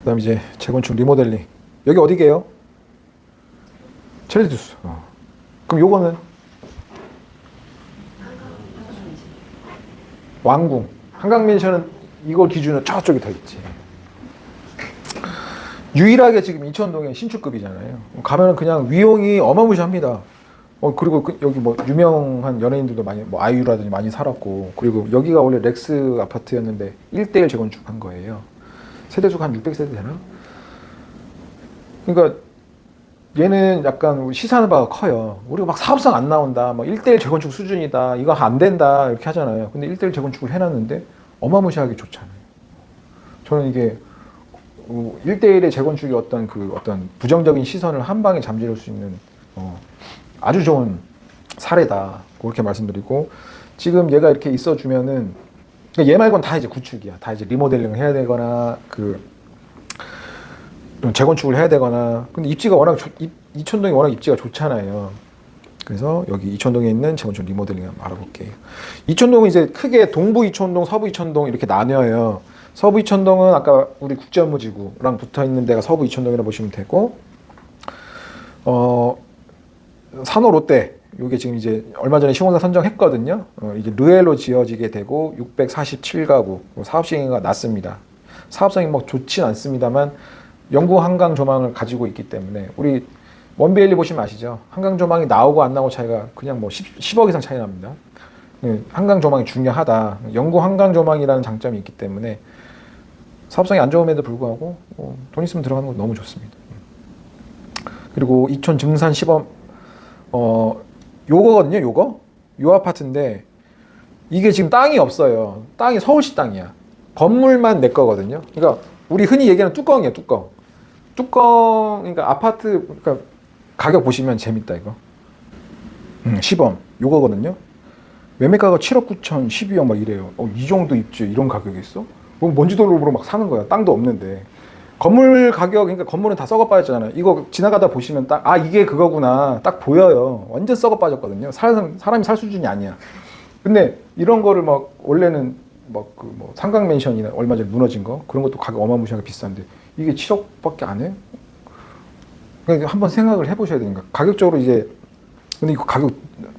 그다음 이제 재건축 리모델링. 여기 어디게요? 첼리두스. 어. 그럼 요거는 왕궁. 한강맨션은 이거 기준으로 저쪽에 더 있지. 유일하게 지금 이천동에 신축급이잖아요. 가면은 그냥 위용이 어마무시합니다. 어 그리고 그 여기 뭐 유명한 연예인들도 많이 뭐 아이유라든지 많이 살았고 그리고 여기가 원래 렉스 아파트였는데 1대1 재건축한 거예요. 세대수가 한 600세대 되나? 그러니까 얘는 약간 시사하는 바가 커요. 우리가 막 사업성 안 나온다, 뭐 1대1 재건축 수준이다, 이거 안 된다, 이렇게 하잖아요. 근데 1대1 재건축을 해놨는데 어마무시하게 좋잖아요. 저는 이게 1대1의 재건축이 어떤 그 어떤 부정적인 시선을 한 방에 잠재울 수 있는 어, 아주 좋은 사례다. 그렇게 말씀드리고 지금 얘가 이렇게 있어주면은 그러니까 얘 말고는 다 이제 구축이야. 다 이제 리모델링을 해야 되거나 그 재건축을 해야 되거나 근데 입지가 워낙 좋- 이, 이천동이 워낙 입지가 좋잖아요. 그래서 여기 이천동에 있는 재건축 리모델링 한번 알아볼게요. 이천동은 이제 크게 동부 이천동, 서부 이천동 이렇게 나뉘어요. 서부 이천동은 아까 우리 국제 업무지구랑 붙어 있는 데가 서부 이천동이라고 보시면 되고, 어 산호 롯데 이게 지금 이제 얼마 전에 시공사 선정했거든요. 어, 이게 르엘로 지어지게 되고 647가구 사업 시행가 났습니다. 사업성이 뭐 좋진 않습니다만 영구 한강 조망을 가지고 있기 때문에 우리 원베일리 보시면 아시죠? 한강 조망이 나오고 안 나오고 차이가 그냥 뭐 10, 10억 이상 차이 납니다. 예, 한강 조망이 중요하다. 영구 한강 조망이라는 장점이 있기 때문에 사업성이 안 좋음에도 불구하고 어, 돈 있으면 들어가는 거 너무 좋습니다. 그리고 이촌 증산 시범 어 요거거든요. 요거 요 아파트인데 이게 지금 땅이 없어요. 땅이 서울시 땅이야. 건물만 내 거거든요. 그러니까 우리 흔히 얘기하는 뚜껑이에요. 뚜껑. 뚜껑 그러니까 아파트 그러니까 가격 보시면 재밌다 이거. 음, 시범 요거거든요. 매매가가 7억 9천 12억 막 이래요. 어, 이 정도 입지 이런 가격이 있어? 그럼 먼지도로로 막 사는 거야. 땅도 없는데. 건물 가격 그러니까 건물은 다 썩어 빠졌잖아요. 이거 지나가다 보시면 딱 아 이게 그거구나 딱 보여요. 완전 썩어 빠졌거든요. 사람 사람이 살 수준이 아니야. 근데 이런 거를 막 원래는 막 그뭐 삼강 맨션이나 얼마 전에 무너진 거 그런 것도 가격 어마무시하게 비싼데 이게 7억밖에 안 해? 그러니까 한번 생각을 해보셔야 되니까 가격적으로 이제 근데 이거 가격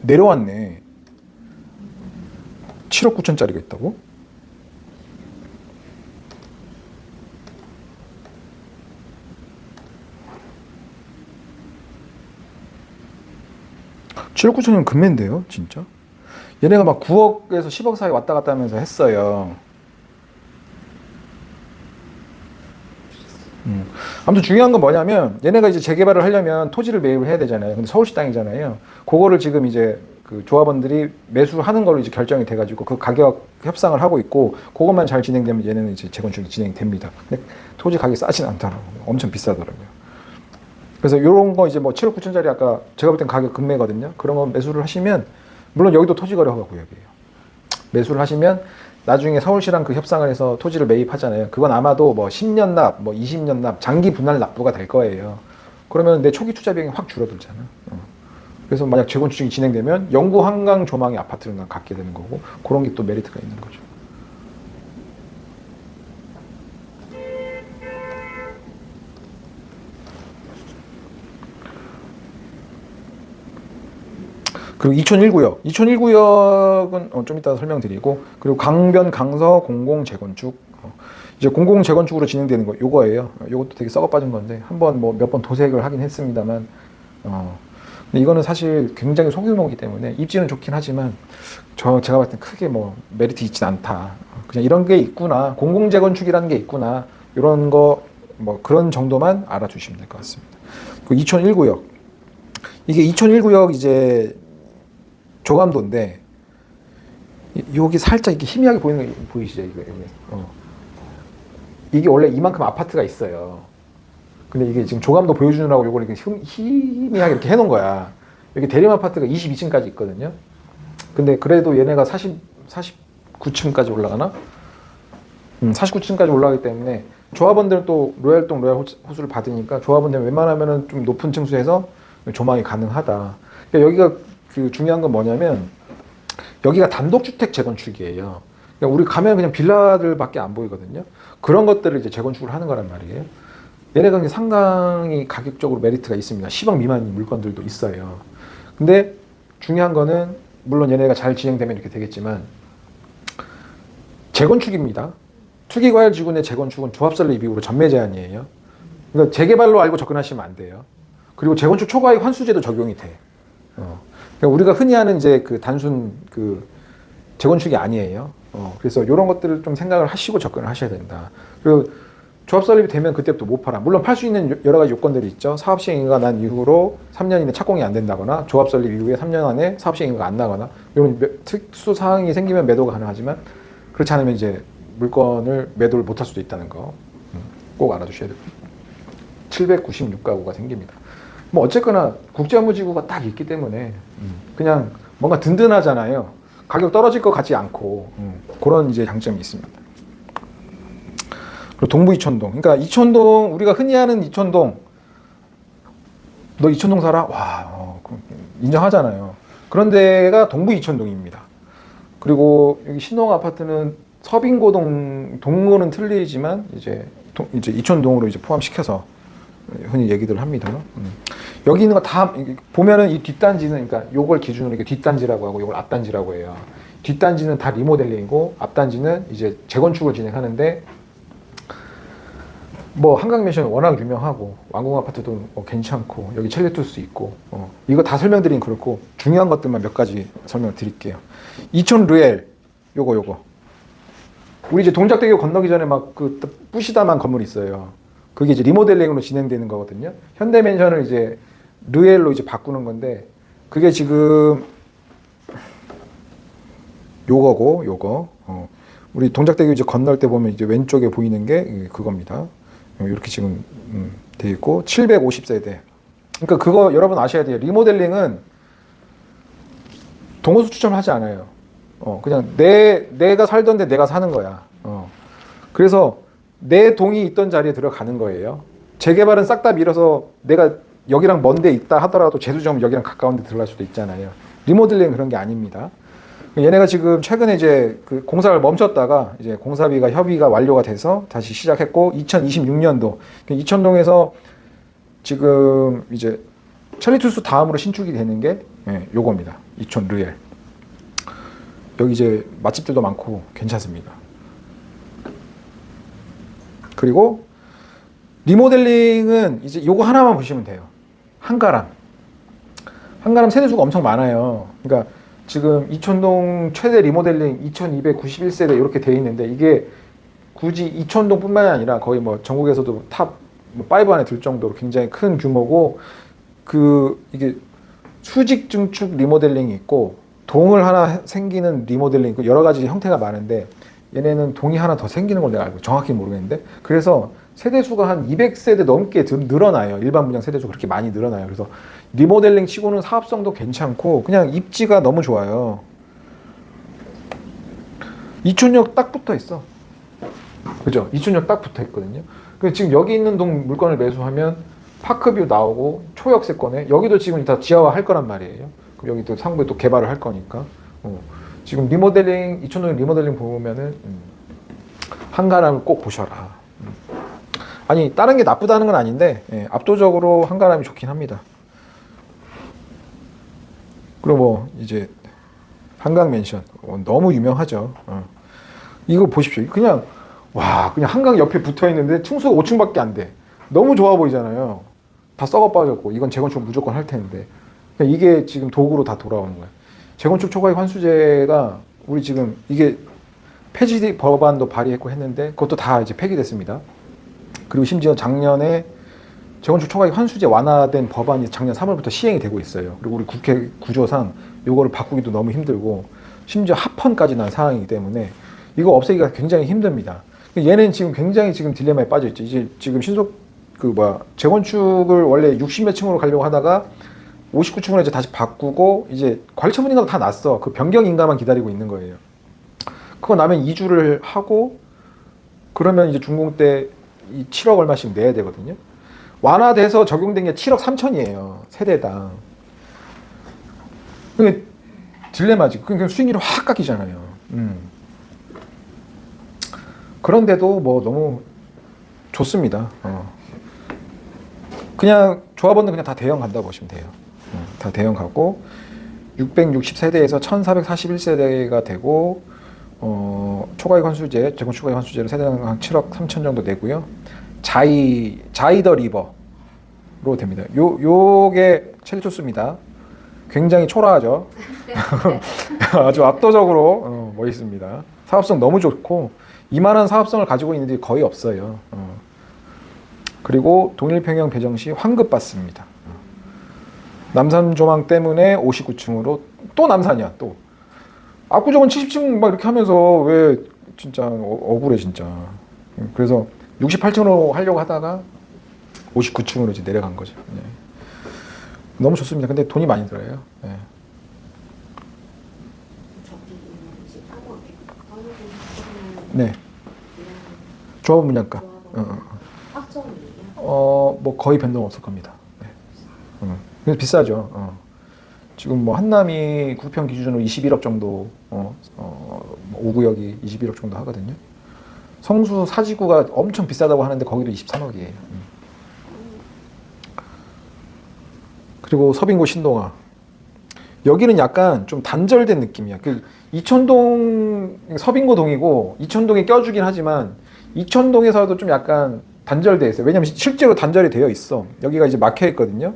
내려왔네. 7억 9천짜리가 있다고? 칠억 9천이면 금매인데요, 진짜? 얘네가 막 9억에서 10억 사이 왔다 갔다 하면서 했어요. 음. 아무튼 중요한 건 뭐냐면 얘네가 이제 재개발을 하려면 토지를 매입을 해야 되잖아요. 근데 서울시 땅이잖아요. 그거를 지금 이제 그 조합원들이 매수하는 걸로 이제 결정이 돼가지고 그 가격 협상을 하고 있고 그것만 잘 진행되면 얘네는 이제 재건축이 진행됩니다. 근데 토지 가격이 싸진 않더라고요. 엄청 비싸더라고요. 그래서 이런 거 이제 뭐 7억 9천짜리 아까 제가 볼 땐 가격 금매거든요. 그런 거 매수를 하시면 물론 여기도 토지거래허가 구역이에요. 매수를 하시면 나중에 서울시랑 그 협상을 해서 토지를 매입하잖아요. 그건 아마도 뭐 10년 납, 뭐 20년 납, 장기 분할 납부가 될 거예요. 그러면 내 초기 투자 비용이 확 줄어들잖아. 어. 그래서 만약 재건축이 진행되면 영구 한강 조망의 아파트를 난 갖게 되는 거고 그런 게 또 메리트가 있는 거죠. 그리고 2001구역, 2001구역은 어, 좀 이따 설명드리고 그리고 강변 강서 공공 재건축 어, 이제 공공 재건축으로 진행되는 거 요거예요. 어, 요것도 되게 썩어 빠진 건데 한 번 뭐 몇 번 도색을 하긴 했습니다만 어, 근데 이거는 사실 굉장히 소규모이기 때문에 입지는 좋긴 하지만 저 제가 봤을 때 크게 뭐 메리트 있진 않다. 어, 그냥 이런 게 있구나. 공공 재건축이라는 게 있구나. 이런 거 뭐 그런 정도만 알아두시면 될 것 같습니다. 그 2001구역 이게 2001구역 이제 조감도인데 이- 여기 살짝 이렇게 희미하게 보이는 거 보이시죠 이거 이게 어. 이게 원래 이만큼 아파트가 있어요. 근데 이게 지금 조감도 보여주느라고 이걸 이렇게 흠- 희미하게 이렇게 해놓은 거야. 여기 대림 아파트가 22층까지 있거든요. 근데 그래도 얘네가 40 49층까지 올라가나? 음, 49층까지 올라가기 때문에 조합원들은 또 로얄동 로얄 호수- 호수를 받으니까 조합원들은 웬만하면은 좀 높은 층수에서 조망이 가능하다. 그러니까 여기가 그 중요한 건 뭐냐면 여기가 단독주택 재건축이에요. 그러니까 우리 가면 그냥 빌라들밖에 안 보이거든요. 그런 것들을 이제 재건축을 하는 거란 말이에요. 얘네가 상당히 가격적으로 메리트가 있습니다. 10억 미만 물건들도 있어요. 근데 중요한 거는 물론 얘네가 잘 진행되면 이렇게 되겠지만 재건축입니다. 투기과열지구내 재건축은 조합설립 이후로 전매 제한이에요. 그러니까 재개발로 알고 접근하시면 안 돼요. 그리고 재건축 초과액 환수제도 적용이 돼. 어. 그러니까 우리가 흔히 하는 이제 그 단순 그 재건축이 아니에요. 어. 그래서 이런 것들을 좀 생각을 하시고 접근을 하셔야 된다. 그리고 조합 설립이 되면 그때부터 못 팔아. 물론 팔 수 있는 여러 가지 요건들이 있죠. 사업 시행인가 난 이후로 3년 이내 착공이 안 된다거나 조합 설립 이후에 3년 안에 사업 시행인가 안 나거나 이런 매- 특수 사항이 생기면 매도가 가능하지만 그렇지 않으면 이제 물건을 매도를 못 할 수도 있다는 거 꼭 알아두셔야 돼요. 796가구가 생깁니다. 뭐 어쨌거나 국제업무지구가 딱 있기 때문에 그냥 뭔가 든든하잖아요. 가격 떨어질 것 같지 않고 음, 그런 이제 장점이 있습니다. 그리고 동부 이촌동. 그러니까 이촌동 우리가 흔히 하는 이촌동. 너 이촌동 살아? 와 어, 인정하잖아요. 그런 데가 동부 이촌동입니다. 그리고 여기 신동 아파트는 서빙고동 동호는 틀리지만 이제 동- 이제 이촌동으로 이제 포함시켜서 흔히 얘기들 합니다. 음. 여기 있는 거 다 보면은 이 뒷단지는 그러니까 요걸 기준으로 이렇게 뒷단지라고 하고 요걸 앞단지라고 해요. 뒷단지는 다 리모델링이고 앞단지는 이제 재건축을 진행하는데 뭐 한강맨션 워낙 유명하고 왕궁 아파트도 뭐 괜찮고 여기 첼레투스 있고 어, 이거 다 설명드리긴 그렇고 중요한 것들만 몇 가지 설명을 드릴게요. 이촌 르엘 요거 요거 우리 이제 동작대교 건너기 전에 막그 부시다만 건물이 있어요. 그게 이제 리모델링으로 진행되는 거거든요. 현대맨션을 이제 르엘로 이제 바꾸는 건데 그게 지금 요거고 요거 어. 우리 동작대교 이제 건널 때 보면 이제 왼쪽에 보이는 게 그겁니다. 이렇게 지금 음, 돼 있고 750세대. 그러니까 그거 여러분 아셔야 돼요. 리모델링은 동호수 추첨하지 않아요. 어, 그냥 내 내가 살던 데 내가 사는 거야. 어. 그래서 내 동이 있던 자리에 들어가는 거예요. 재개발은 싹 다 밀어서 내가 여기랑 먼데 있다 하더라도 재수점 여기랑 가까운 데 들어갈 수도 있잖아요. 리모델링 그런 게 아닙니다. 얘네가 지금 최근에 이제 그 공사를 멈췄다가 이제 공사비가 협의가 완료가 돼서 다시 시작했고 2026년도 이천동에서 지금 이제 첼리투스 다음으로 신축이 되는 게 예, 요겁니다. 이촌 르엘. 여기 이제 맛집들도 많고 괜찮습니다. 그리고 리모델링은 이제 요거 하나만 보시면 돼요. 한가람. 한가람 세대수가 엄청 많아요. 그러니까 지금 이촌동 최대 리모델링 2291세대 이렇게 돼 있는데 이게 굳이 이촌동뿐만이 아니라 거의 뭐 전국에서도 탑5 안에 들 정도로 굉장히 큰 규모고 그 이게 수직 증축 리모델링이 있고 동을 하나 생기는 리모델링 있고 여러 가지 형태가 많은데 얘네는 동이 하나 더 생기는 걸 내가 알고 정확히 모르겠는데 그래서 세대 수가 한 200세대 넘게 늘- 늘어나요. 일반 분양 세대 수 그렇게 많이 늘어나요. 그래서 리모델링 치고는 사업성도 괜찮고 그냥 입지가 너무 좋아요. 이촌역 딱 붙어 있어. 그죠? 이촌역 딱 붙어 있거든요. 그 지금 여기 있는 동 물건을 매수하면 파크뷰 나오고 초역세권에 여기도 지금 다 지하화 할 거란 말이에요. 그럼 여기 또 상부에 또 개발을 할 거니까. 어. 지금 리모델링 이촌동 리모델링 보면은 음, 한가람을 꼭 보셔라. 음. 아니 다른 게 나쁘다는 건 아닌데 예, 압도적으로 한가람이 좋긴 합니다. 그리고 뭐 이제 한강 맨션 어, 너무 유명하죠. 어. 이거 보십시오. 그냥 와 그냥 한강 옆에 붙어 있는데 층수가 5층밖에 안 돼. 너무 좋아 보이잖아요. 다 썩어 빠졌고 이건 재건축 무조건 할 텐데 그러니까 이게 지금 도구로 다 돌아오는 거예요. 재건축 초과익 환수제가 우리 지금 이게 폐지 법안도 발의했고 했는데 그것도 다 이제 폐기됐습니다. 그리고 심지어 작년에 재건축 초과익 환수제 완화된 법안이 작년 3월부터 시행이 되고 있어요. 그리고 우리 국회 구조상 요거를 바꾸기도 너무 힘들고 심지어 합헌까지 난 상황이기 때문에 이거 없애기가 굉장히 힘듭니다. 얘는 지금 굉장히 지금 딜레마에 빠져 있죠. 이제 지금 신속 그 뭐야 재건축을 원래 60몇 층으로 가려고 하다가 59층으로 이제 다시 바꾸고 이제 관리처분 인가 다 났어. 그 변경 인가만 기다리고 있는 거예요. 그거 나면 이주를 하고 그러면 이제 준공 때 이 7억 얼마씩 내야 되거든요. 완화돼서 적용된 게 7억 3천이에요. 세대당. 그게 딜레마지. 그러니까 수익률이 확 깎이잖아요. 음. 그런데도 뭐 너무 좋습니다. 어. 그냥 조합원은 그냥 다 대형 간다고 보시면 돼요. 어, 다 대형 가고 660세대에서 1441세대가 되고 어, 초과익 환수제, 재건 초과익 환수제를 세대당 한 7억 3천 정도 내고요. 자이 자이 더 리버로 됩니다. 요 요게 첼투스입니다. 굉장히 초라하죠. 아주 압도적으로 어, 멋있습니다. 사업성 너무 좋고 이만한 사업성을 가지고 있는 데 거의 없어요. 어. 그리고 동일평형 배정 시 환급 받습니다. 어. 남산 조망 때문에 59층으로 또 남산이야 또. 압구정은 70층 막 이렇게 하면서 왜 진짜 어- 억울해 진짜. 그래서 68층으로 하려고 하다가 59층으로 이제 내려간 거죠. 네. 너무 좋습니다. 근데 돈이 많이 들어요. 네. 네. 조합원 분양가. 어, 어, 어. 어, 뭐 거의 변동 없을 겁니다. 네. 음. 그래서 비싸죠. 어. 지금 뭐 한남이 구평 기준으로 21억 정도, 어, 어, 뭐 5구역이 21억 정도 하거든요. 성수 사지구가 엄청 비싸다고 하는데 거기도 23억이에요. 음. 그리고 서빙고 신동아. 여기는 약간 좀 단절된 느낌이야. 그 이천동 서빙고 동이고 이천동에 껴주긴 하지만 이천동에서도 좀 약간 단절돼 있어요. 왜냐면 실제로 단절이 되어 있어. 여기가 이제 막혀 있거든요.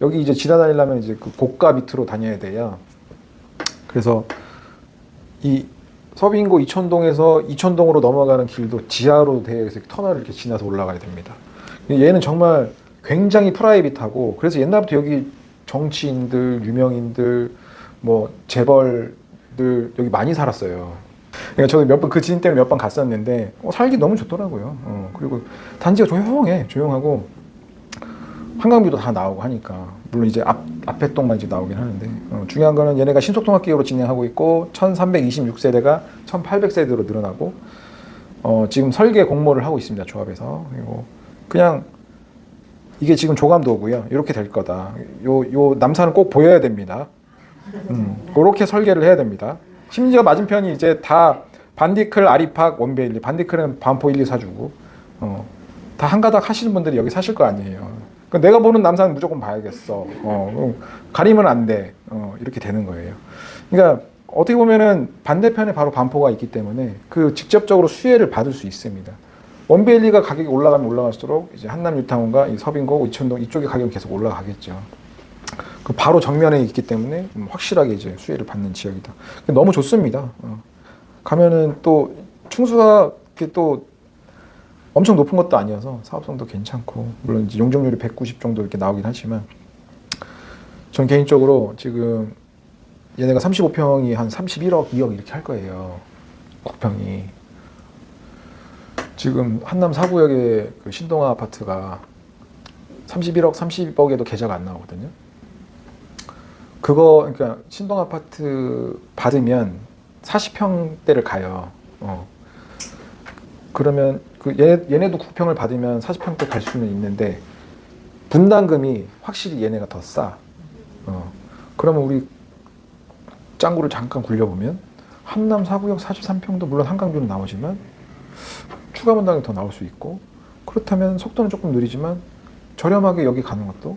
여기 이제 지나다니려면 이제 그 고가 밑으로 다녀야 돼요. 그래서 이 서빙고 이천동에서 이천동으로 넘어가는 길도 지하로 되어 있어 터널을 이렇게 지나서 올라가야 됩니다. 얘는 정말 굉장히 프라이빗하고 그래서 옛날부터 여기 정치인들, 유명인들, 뭐 재벌들 여기 많이 살았어요. 그러니까 저도 몇 번 그 지인 때문에 몇 번 갔었는데 어, 살기 너무 좋더라고요. 어, 그리고 단지가 조용해, 조용하고 한강뷰도 다 나오고 하니까 물론 이제 앞 앞에 동만 이제 나오긴 하는데. 어, 중요한 거는 얘네가 신속통합기업으로 진행하고 있고 1,326세대가 1,800세대로 늘어나고 어, 지금 설계 공모를 하고 있습니다 조합에서. 그리고 그냥 이게 지금 조감도고요. 이렇게 될 거다. 요 요 남산은 꼭 보여야 됩니다. 음, 그렇게 설계를 해야 됩니다. 심지어 맞은편이 이제 다 반디클 아리팍 원베일리. 반디클은 반포 1, 2 사주고 어, 다 한가닥 하시는 분들이 여기 사실 거 아니에요 그러니까 내가 보는 남산 무조건 봐야겠어. 어, 가리면 안 돼. 어, 이렇게 되는 거예요. 그러니까 어떻게 보면은 반대편에 바로 반포가 있기 때문에 그 직접적으로 수혜를 받을 수 있습니다. 원베일리가 가격이 올라가면 올라갈수록 이제 한남 유타운과 이 서빙고, 이천동 이쪽의 가격이 계속 올라가겠죠. 그 바로 정면에 있기 때문에 음, 확실하게 이제 수혜를 받는 지역이다. 너무 좋습니다. 어. 가면은 또 충수가 이렇게 또 엄청 높은 것도 아니어서 사업성도 괜찮고 물론 이제 용적률이 190 정도 이렇게 나오긴 하지만 전 개인적으로 지금 얘네가 35평이 한 31억, 2억 이렇게 할 거예요. 국평이 지금 한남 사구역의 그 신동아 아파트가 31억, 30억에도 계좌가 안 나오거든요. 그거 그러니까 신동 아파트 받으면 40평대를 가요. 어. 그러면 그 얘네, 얘네도 국평을 받으면 40평대 갈 수는 있는데 분담금이 확실히 얘네가 더 싸. 어. 그러면 우리 짱구를 잠깐 굴려보면 한남 사구역 43평도 물론 한강뷰는 나오지만 추가 분담이 더 나올 수 있고 그렇다면 속도는 조금 느리지만 저렴하게 여기 가는 것도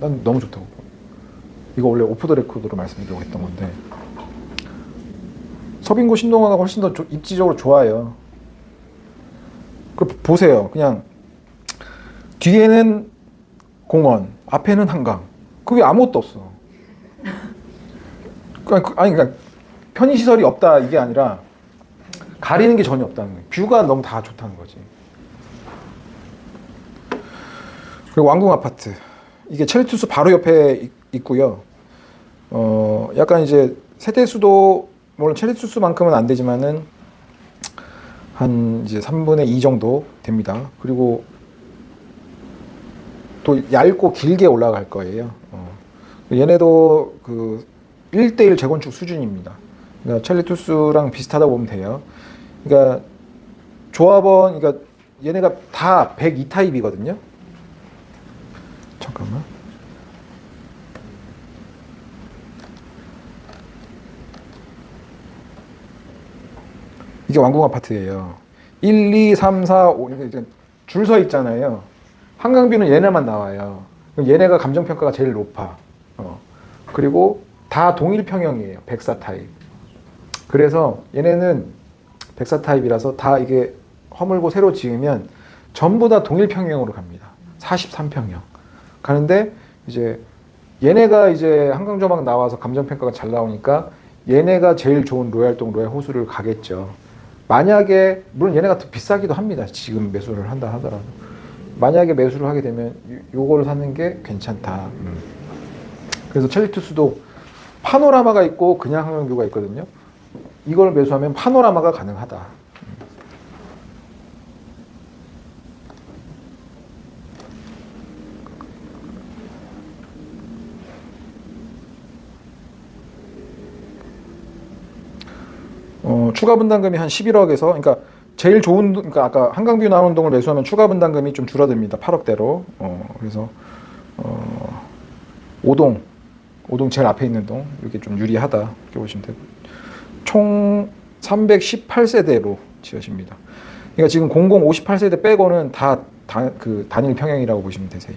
난 너무 좋다고 봐. 이거 원래 오프 더 레코드로 말씀드리려고 했던 건데 서빙고 신동아가 훨씬 더 조- 입지적으로 좋아요. 그 보세요. 그냥 뒤에는 공원, 앞에는 한강. 그게 아무것도 없어. 그러니까 그- 아니 그러니까 편의 시설이 없다 이게 아니라 가리는 게 전혀 없다는 거예요. 뷰가 너무 다 좋다는 거지. 그리고 왕궁 아파트 이게 체리투스 바로 옆에 있- 있고요. 어 약간 이제 세대 수도 물론 체리투스만큼은 안 되지만은 한 이제 3분의 2 정도 됩니다. 그리고 또 얇고 길게 올라갈 거예요. 어. 얘네도 그 1대1 재건축 수준입니다. 그러니까 첼리투스랑 비슷하다고 보면 돼요. 그러니까 조합원, 그러니까 얘네가 다 102타입이거든요. 잠깐만. 이게 왕궁 아파트예요. 1, 2, 3, 4, 5 이렇게 줄서 있잖아요. 한강뷰는 얘네만 나와요. 얘네가 감정 평가가 제일 높아. 어. 그리고 다 동일 평형이에요. 백사 타입. 그래서 얘네는 백사 타입이라서 다 이게 허물고 새로 지으면 전부 다 동일 평형으로 갑니다. 43평형. 가는데 이제 얘네가 이제 한강 조망 나와서 감정 평가가 잘 나오니까 얘네가 제일 좋은 로얄동 로얄 호수를 가겠죠. 만약에 물론 얘네가 더 비싸기도 합니다. 지금 매수를 한다 하더라도 만약에 매수를 하게 되면 요- 요거를 사는 게 괜찮다. 음. 그래서 첼리투스도 파노라마가 있고 그냥 한강뷰가 있거든요. 이걸 매수하면 파노라마가 가능하다. 어, 추가 분담금이 한 11억에서 그러니까 제일 좋은 동- 그러니까 아까 한강뷰 나오는 동을 매수하면 추가 분담금이 좀 줄어듭니다. 8억대로. 어, 그래서 어, 5동 5동 제일 앞에 있는 동 이렇게 좀 유리하다 이렇게 보시면 되고 총 318세대로 지어집니다. 그러니까 지금 00 58세대 빼고는 다 그 단일 평형이라고 보시면 되세요.